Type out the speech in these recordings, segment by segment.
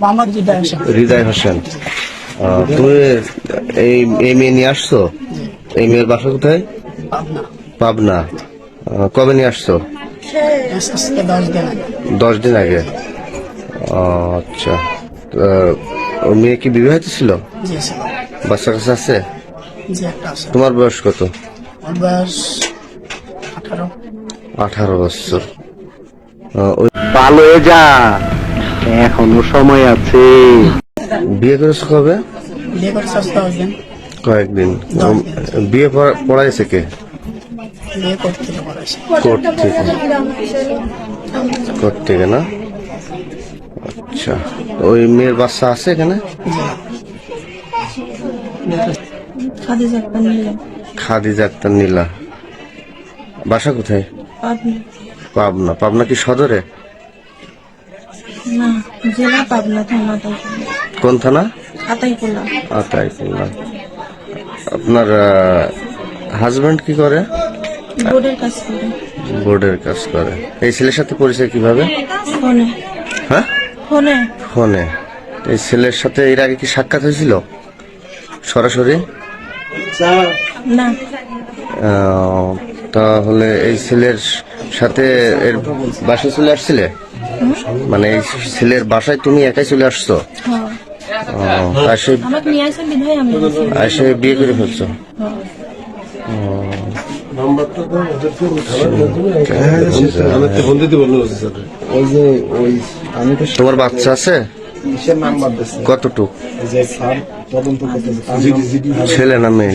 মোহাম্মদ হৃদয় হোসেন হৃদয় হোসেন। তুমি এই এই মেয়ে নিয়ে আসছো? এই মেয়ের বাসা কোথায়? পাবনা। পাবনা। কবে নিয়ে আসছো? দশ দিন আগে। আচ্ছা। ও মেয়ে কি বিবাহিত ছিল? ছিল বাচ্চা কাছে আছে? জি একটা আছে। তোমার বয়স কত? আঠারো। আঠারো বছর। ভালো যা। এখনও সময় আছে। বিয়ে করেছ কবে? বিয়ে আজকে দশ দিন। কয়েকদিন বিয়ে পড়া- পড়াইছে কে? বিয়ে করতে কোর্ট থেকে না? আচ্ছা। ওই মেয়ের বাচ্চা আছে এখানে? খাদিজা একটা আক্তার নীলা। বাসা কোথায়? পাবনা। পাবনা কি সদরে? না জেলা পাবনা থানা কোন থানা? আতাই করলাম করলাম আপনার হাজবেন্ড কি করে? বোর্ডের কাজ করে। বোর্ডের কাজ করে। এই ছেলের সাথে পরিচয় কীভাবে? ফোনে। হ্যাঁ? ফোনে। ফোনে। এই ছেলের সাথে এর আগে কি সাক্ষাৎ হয়েছিল? সরাসরি? না। তাহলে এই ছেলের সাথে এর বাসায় চলে আসছিলে? মানে এই ছেলের বাসায় তুমি একাই চলে আসছো? আর আমি গেছি। এসে বিয়ে করে ফেলছো? হ্যাঁ। ওই যে ওই তোমার বাচ্চা আছে? কিসের নাম্বার দিচ্ছি কতটুক? যে স্যার তদন্ত করতেছে ছেলে না মেয়ে?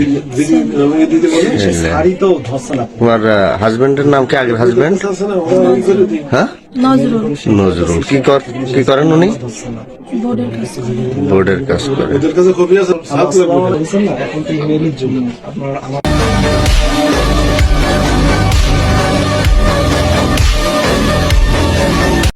শাড়ি তো ধরছে না। তোমার হাজবেন্ডের নাম কি আগের হাজবেন্ড হ্যাঁ? নজরুল। নজরুল। কি কর কি করেন উনি? বোর্ডের কাজ করে। আপনার আমার